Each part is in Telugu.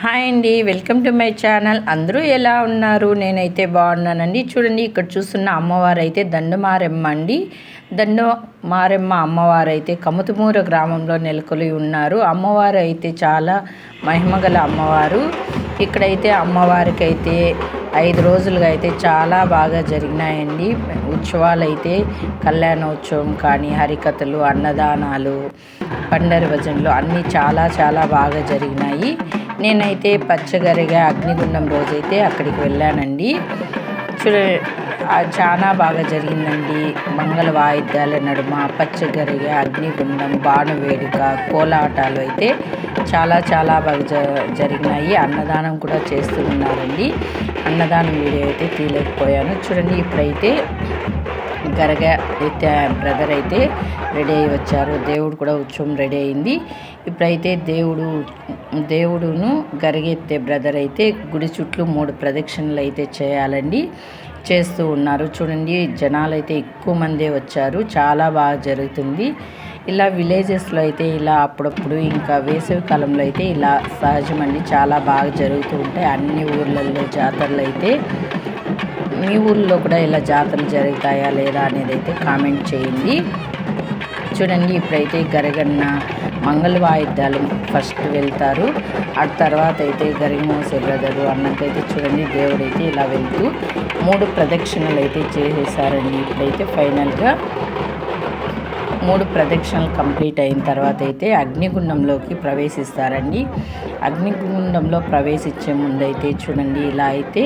హాయ్ అండి వెల్కమ్ టు మై ఛానల్. అందరూ ఎలా ఉన్నారు? నేనైతే బాగున్నానండి. చూడండి ఇక్కడ చూస్తున్న అమ్మవారు అయితే దండమారెమ్మ అండి. దండ మారెమ్మ అమ్మవారు అయితే కముతుమూర గ్రామంలో నెలకొలి ఉన్నారు. అమ్మవారు అయితే చాలా మహిమగల అమ్మవారు. ఇక్కడైతే అమ్మవారికి అయితే ఐదు రోజులుగా అయితే చాలా బాగా జరిగినాయండి. ఉత్సవాలు అయితే కళ్యాణోత్సవం కానీ హరికథలు అన్నదానాలు పండరి భజనలు అన్నీ చాలా చాలా బాగా జరిగినాయి. నేనైతే పచ్చగరిగా అగ్నిగుండం రోజైతే అక్కడికి వెళ్ళానండి. చూడ చాలా బాగా జరిగిందండి. మంగళ వాయిద్యాల నడుమ పచ్చగరిగా అగ్నిగుండం బాణవేడుక కోలాటాలు అయితే చాలా చాలా బాగా జ జరిగినాయి. అన్నదానం కూడా చేస్తూ ఉన్నారండి. అన్నదానం వీడియో అయితే తీయలేకపోయాను. చూడండి ఇప్పుడైతే గరగ అయితే బ్రదర్ అయితే రెడీ అయ్యి వచ్చారు. దేవుడు కూడా ఉత్సవం రెడీ అయింది. ఇప్పుడైతే దేవుడు దేవుడును గరిగెత్తే బ్రదర్ అయితే గుడి చుట్టూ మూడు ప్రదక్షిణలు అయితే చేయాలండి చేస్తూ ఉన్నారు. చూడండి జనాలు అయితే ఎక్కువ మందే వచ్చారు. చాలా బాగా జరుగుతుంది. ఇలా విలేజెస్లో అయితే ఇలా అప్పుడప్పుడు ఇంకా వేసవి కాలంలో అయితే ఇలా సహజమండి. చాలా బాగా జరుగుతూ ఉంటాయి. అన్ని ఊర్లలో జాతరలు అయితే మీ ఊళ్ళో కూడా ఇలా జాతరలు జరుగుతాయా లేదా అనేది అయితే కామెంట్ చేయండి. చూడండి ఇప్పుడైతే గరగన్న మంగళ వాయిద్యాలు ఫస్ట్ వెళ్తారు. ఆ తర్వాత అయితే గరిమోసే బ్రదరు అన్నకైతే చూడండి దేవుడైతే ఇలా వెళ్తూ మూడు ప్రదక్షిణలు అయితే చేసేసారండి. ఇప్పుడైతే ఫైనల్గా మూడు ప్రదక్షిణలు కంప్లీట్ అయిన తర్వాత అయితే అగ్నిగుండంలోకి ప్రవేశిస్తారండి. అగ్నిగుండంలో ప్రవేశించే ముందు అయితే చూడండి ఇలా అయితే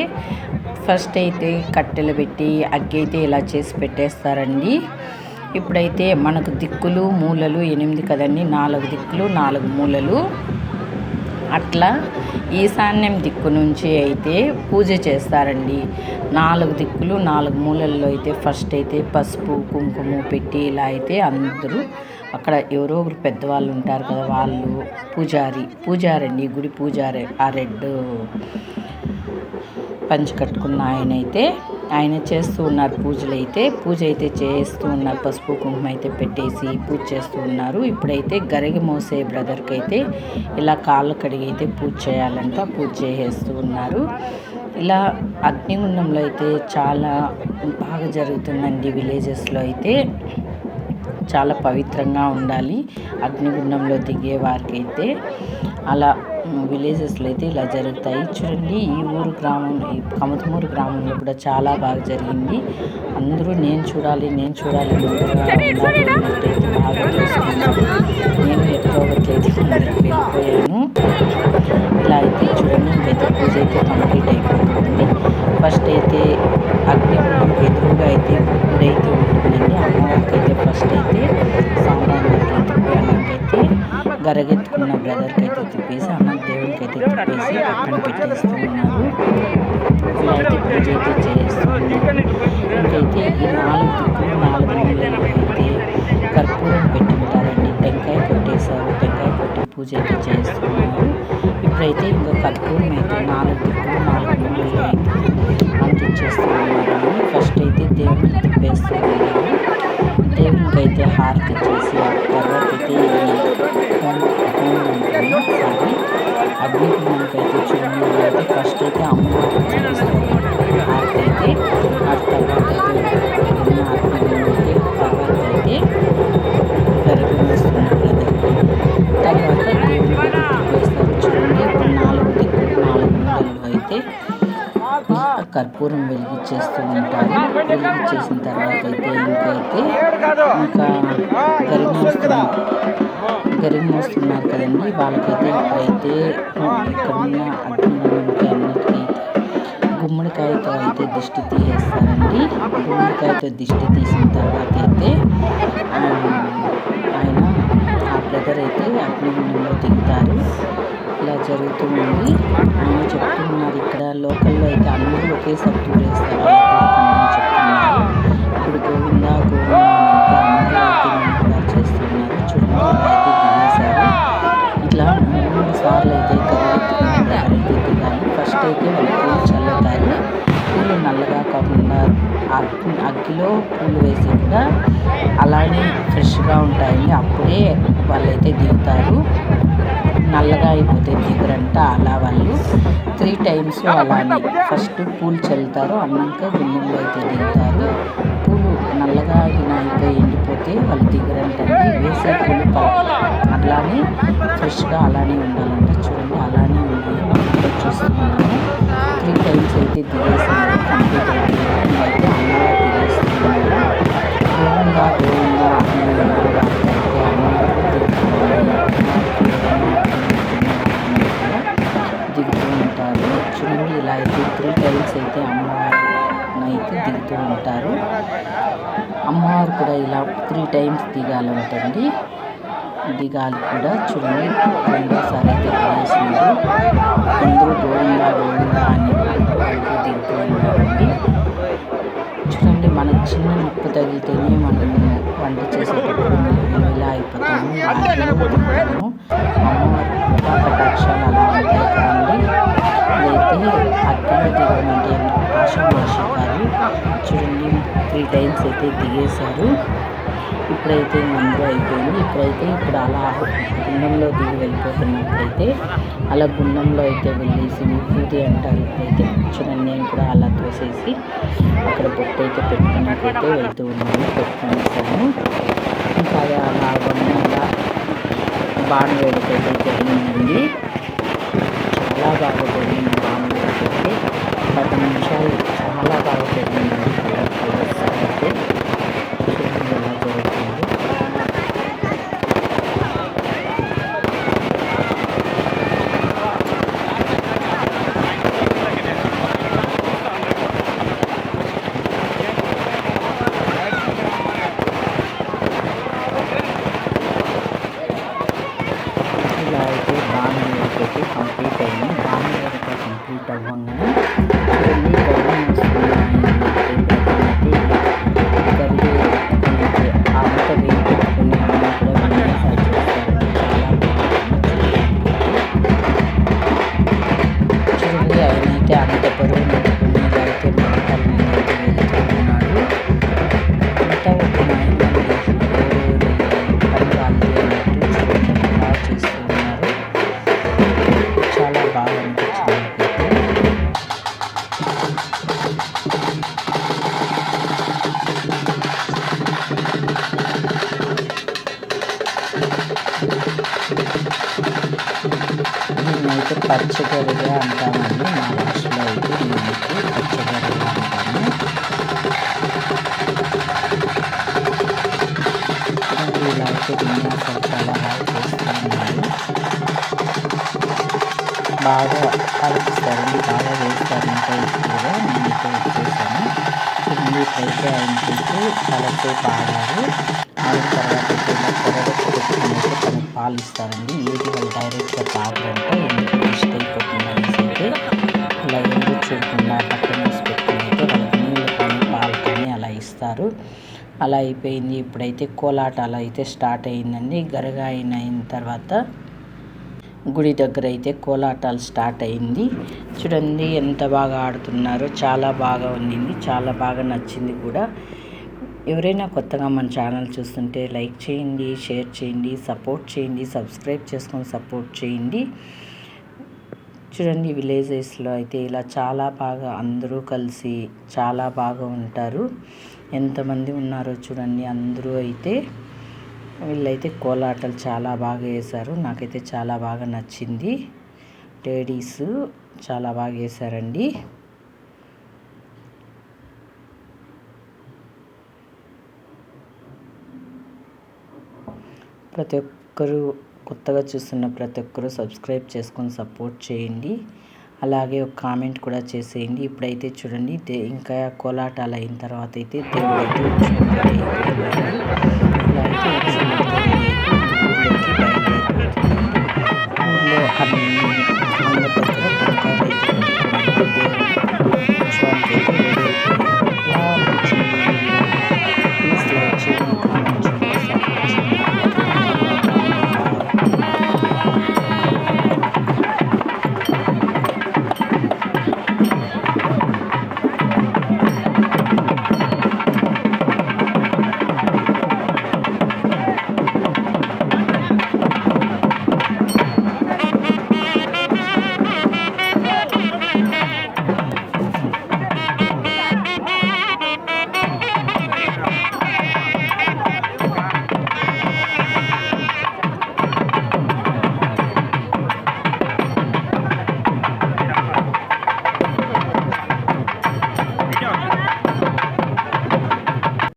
ఫస్ట్ అయితే కట్టెలు పెట్టి అగ్గి అయితే ఇలా చేసి పెట్టేస్తారండి. ఇప్పుడైతే మనకు దిక్కులు మూలలు ఎనిమిది కదండి. నాలుగు దిక్కులు నాలుగు మూలలు. అట్లా ఈశాన్యం దిక్కు నుంచి అయితే పూజ చేస్తారండి. నాలుగు దిక్కులు నాలుగు మూలల్లో అయితే ఫస్ట్ అయితే పసుపు కుంకుమ పెట్టి ఇలా అయితే అందరూ అక్కడ ఎవరో ఒకరు పెద్దవాళ్ళు ఉంటారు కదా వాళ్ళు పూజారి పూజారండి గుడి పూజారి ఆ రెడ్ పంచి కట్టుకున్న ఆయన అయితే ఆయన చేస్తూ ఉన్నారు పూజలు అయితే పూజ అయితే చేస్తూ ఉన్నారు. పసుపు కుంకుమ అయితే పెట్టేసి పూజ చేస్తూ ఉన్నారు. ఇప్పుడైతే గరిగి మోసే బ్రదర్కి అయితే ఇలా కాళ్ళు కడిగి అయితే పూజ చేయాలంట పూజ చేసేస్తూ ఉన్నారు. ఇలా అగ్నిగుండంలో అయితే చాలా బాగా జరుగుతుందండి విలేజెస్లో అయితే. చాలా పవిత్రంగా ఉండాలి. అగ్నిగుండంలో దిగే వారికి అయితే అలా విలేజెస్లో అయితే ఇలా జరుగుతాయి. చూడండి ఈ ఊరు గ్రామం ఈ కమతమూరు గ్రామంలో కూడా చాలా బాగా జరిగింది. అందరూ నేను చూడాలి నేను చూడాలి దేవునికి అయితే తిప్పేసి పక్కన పెట్టేస్తూ ఉన్నారు ఇలా అయితే పూజ అయితే చేస్తున్నారు ఇంకైతే ఈ నాలుగు దిక్కులు నాలుగు అయితే కర్పూరం పెట్టుకుంటారండి టెంకాయ కొట్టేశారు టెంకాయ కొట్టి పూజ అయితే చేస్తున్నారు ఇప్పుడైతే ఇంకా కర్పూరం అయితే నాలుగు దిక్కులు నాలుగు నెలలు కర్పూరం వెలిగించేస్తూ ఉంటారు. వెలిగించేసిన తర్వాత అయితే ఇంకైతే ఇంకా గరిమోస్తున్నారు గరిమోస్తున్నారు కదండి. వాళ్ళకైతే ఇప్పుడైతే ఇక్కడున్న అగ్నికి అన్నిటికీ గుమ్మడికాయతో అయితే దిష్టి తీసేస్తారండి. గుమ్మడికాయతో దిష్టి తీసిన తర్వాత అయితే ఆయన ఆ బ్రదర్ అయితే అగ్నిగుండంలో దిగుతారు. ఇలా జరుగుతుంది ఆయన చెప్తున్నారు ఇక్కడ అందరూ ఒకేసారి అగ్గి పూలు వేసి కూడా అలానే ఫ్రెష్గా ఉంటాయండి అప్పుడే వాళ్ళైతే దిగుతారు. నల్లగా అయిపోతే దిగురంట అలా వాళ్ళు. త్రీ టైమ్స్ అలానే ఫస్ట్ పూలు చల్లుతారు అన్నాక గుండంలో అయితే దిగుతారు. పూలు నల్లగా అయిపోయి ఎండిపోతే వాళ్ళు దిగురంటండి వేసే పూలు అలానే ఫ్రెష్గా అలానే ఉండాలంట. చూడండి అలానే ఉండాలి చూస్తున్నాను. త్రీ టైమ్స్ అయితే దిగేసాను కంప్లీట్ అయిపోయింది. చూడండి ఇలా అయితే త్రీ టైమ్స్ అయితే అమ్మవారిని అయితే దిగుతూ ఉంటారు. అమ్మవారు కూడా ఇలా త్రీ టైమ్స్ దిగాలంటండి దిగాలి కూడా చూడండి. రెండోసారి అయితే దిగేసినారు అందరూ గోవిందా గోవిందా అని దిగుతూ ఉన్నారండి. చూడండి మన చిన్న నొప్పి తగిలితేనే మనం వంట చేసేటప్పుడు ఇలా అయిపోతాము. దిగమంటే ఆషామాషి కాదు చూడండి త్రీ టైమ్స్ అయితే దిగేశారు ఇప్పుడైతే ముందు అయిపోయింది ఇప్పుడైతే ఇప్పుడు అలా గుండంలో దిగి వెళ్ళిపోతున్నప్పుడైతే అలా గుండంలో అయితే వెళ్ళేసి విభూతి అంటారు ఇప్పుడైతే చూడండి నేను కూడా అలా తోసేసి అక్కడ బొట్టు అయితే పెట్టుకున్నట్లయితే వెళ్తూ ఉన్నాను పెట్టుకునేసాను ఇంకా అలా అవన్నీ అలా బాణ జరిగిందండి అంటామండి మా భాషలో అయితే దీనికి పచ్చగరిగా అంటాము చూడండి ఇలా అయితే విన్యాసాలు చాలా బాగా చేస్తున్నారు బాగా ఆలోచిస్తారండి బాగా వేస్తారంటే ఎక్కువగా నేనైతే వచ్చేసాను చూడండి ఇప్పుడైతే చూసి చాలాసేపు ఆడారు. ఆడిన తర్వాత అయితే ఇలా కొరడకు పాలు ఇస్తారండి ఏది వాళ్ళు డైరెక్ట్గా తాగరంటే ఎందుకు వేస్ట్ అయిపోతుంది అనేసి అయితే అలా ఎందుకు చూడకుండా పక్కన వేసి పెట్టుకుని వాళ్ళకి నీళ్ళు కానీ పాలు కానీ అలా ఇస్తారు. అలా అయిపోయింది. ఇప్పుడైతే కోలాట అలా అయితే స్టార్ట్ అయిందండి. గరగా అయిన అయిన తర్వాత గుడి దగ్గర అయితే కోలాటాలు స్టార్ట్ అయింది. చూడండి ఎంత బాగా ఆడుతున్నారో. చాలా బాగా ఉండింది. చాలా బాగా నచ్చింది కూడా. ఎవరైనా కొత్తగా మన ఛానల్ చూస్తుంటే లైక్ చేయండి షేర్ చేయండి సపోర్ట్ చేయండి సబ్స్క్రైబ్ చేసుకొని సపోర్ట్ చేయండి. చూడండి విలేజెస్లో అయితే ఇలా చాలా బాగా అందరూ కలిసి చాలా బాగా ఉంటారు. ఎంతమంది ఉన్నారో చూడండి అందరూ అయితే. వీళ్ళైతే కోలాటలు చాలా బాగా వేశారు. నాకైతే చాలా బాగా నచ్చింది. లేడీస్ చాలా బాగా వేశారండి. ప్రతి ఒక్కరూ కొత్తగా చూస్తున్న ప్రతి ఒక్కరూ సబ్స్క్రైబ్ చేసుకొని సపోర్ట్ చేయండి. అలాగే ఒక కామెంట్ కూడా చేసేయండి. ఇప్పుడైతే చూడండి ఇంకా కోలాటాలు అయిన తర్వాత అయితే దేవుడు